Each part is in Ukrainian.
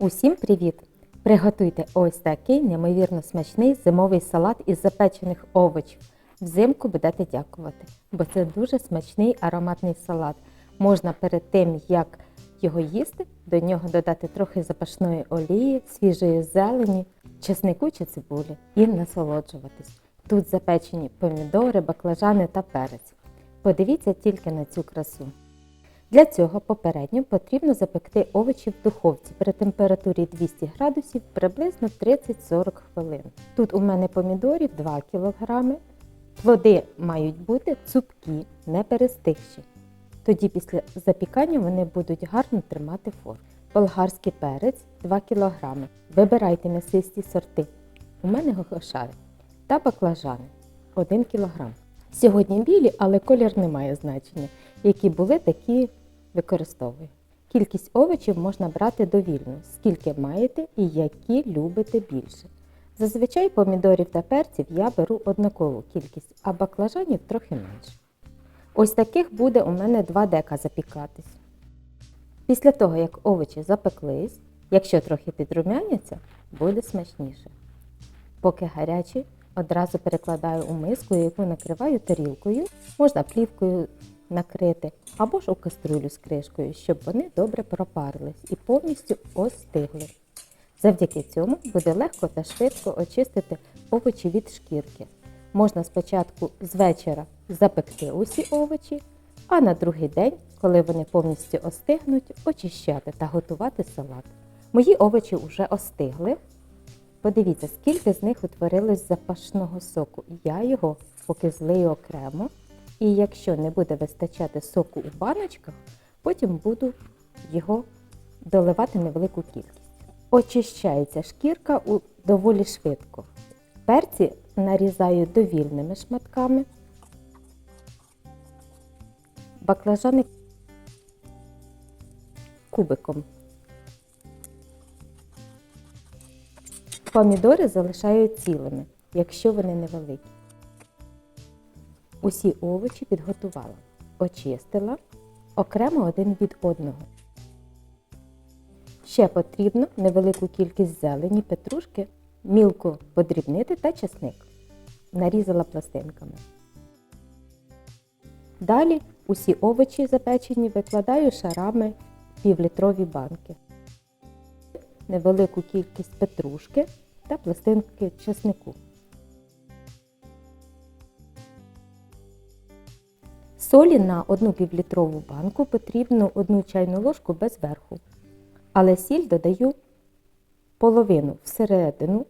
Усім привіт! Приготуйте ось такий неймовірно смачний зимовий салат із запечених овочів. Взимку будете дякувати, бо це дуже смачний ароматний салат. Можна перед тим, як його їсти, до нього додати трохи запашної олії, свіжої зелені, чеснику чи цибулі і насолоджуватись. Тут запечені помідори, баклажани та перець. Подивіться тільки на цю красу. Для цього попередньо потрібно запекти овочі в духовці при температурі 200 градусів приблизно 30-40 хвилин. Тут у мене помідорів 2 кг. Плоди мають бути цупкі, не перестигші. Тоді після запікання вони будуть гарно тримати форму. Болгарський перець 2 кг. Вибирайте м'ясисті сорти. У мене гогошари та баклажани 1 кг. Сьогодні білі, але колір не має значення. Які були, такі використовую. Кількість овочів можна брати довільно, скільки маєте і які любите більше. Зазвичай помідорів та перців я беру однакову кількість, а баклажанів трохи менше. Ось таких буде у мене 2 дека запікатись. Після того, як овочі запеклись, якщо трохи підрумяняться, буде смачніше. Поки гарячі, одразу перекладаю у миску, яку накриваю тарілкою, можна плівкою накрити або ж у каструлю з кришкою, щоб вони добре пропарились і повністю остигли. Завдяки цьому буде легко та швидко очистити овочі від шкірки. Можна спочатку з вечора запекти усі овочі, а на другий день, коли вони повністю остигнуть, очищати та готувати салат. Мої овочі вже остигли. Подивіться, скільки з них утворилось запашного соку. Я його поки злию окремо. І якщо не буде вистачати соку у баночках, потім буду його доливати невелику кількість. Очищається шкірка доволі швидко. Перці нарізаю довільними шматками. Баклажани кубиком. Помідори залишаю цілими, якщо вони невеликі. Усі овочі підготувала, очистила окремо один від одного. Ще потрібно невелику кількість зелені, петрушки, мілко подрібнити та чесник. Нарізала пластинками. Далі усі овочі запечені викладаю шарами в півлітрові банки. Невелику кількість петрушки та пластинки чеснику. Солі на одну півлітрову банку потрібно одну чайну ложку без верху. Але сіль додаю половину всередину,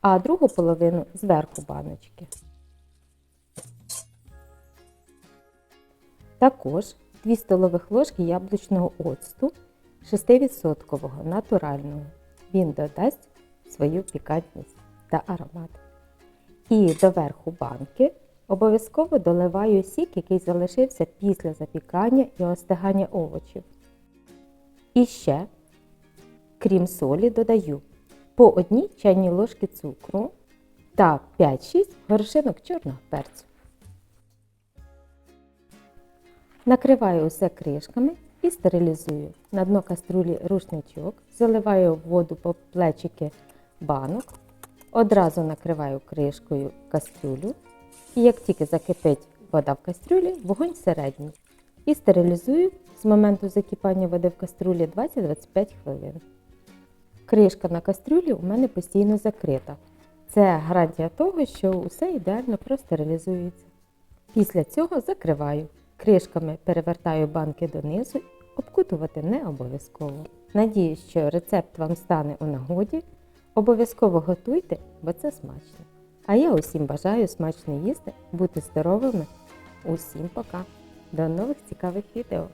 а другу половину зверху баночки. Також 2 столових ложки яблучного оцту 6% натурального. Він додасть свою пікантність та аромат. І до верху банки Обов'язково доливаю сік, який залишився після запікання і остигання овочів. І ще, крім солі, додаю по одній чайній ложки цукру та 5-6 горошинок чорного перцю. Накриваю усе кришками і стерилізую. На дно каструлі рушничок, заливаю воду по плечики банок, одразу накриваю кришкою кастрюлю. І як тільки закипить вода в кастрюлі, вогонь середній. І стерилізую з моменту закипання води в кастрюлі 20-25 хвилин. Кришка на кастрюлі у мене постійно закрита. Це гарантія того, що усе ідеально простерилізується. Після цього закриваю. Кришками перевертаю банки донизу, обкутувати не обов'язково. Надіюсь, що рецепт вам стане у нагоді. Обов'язково готуйте, бо це смачно. А я усім бажаю смачно їсти, бути здоровими. Усім пока! До нових цікавих відео!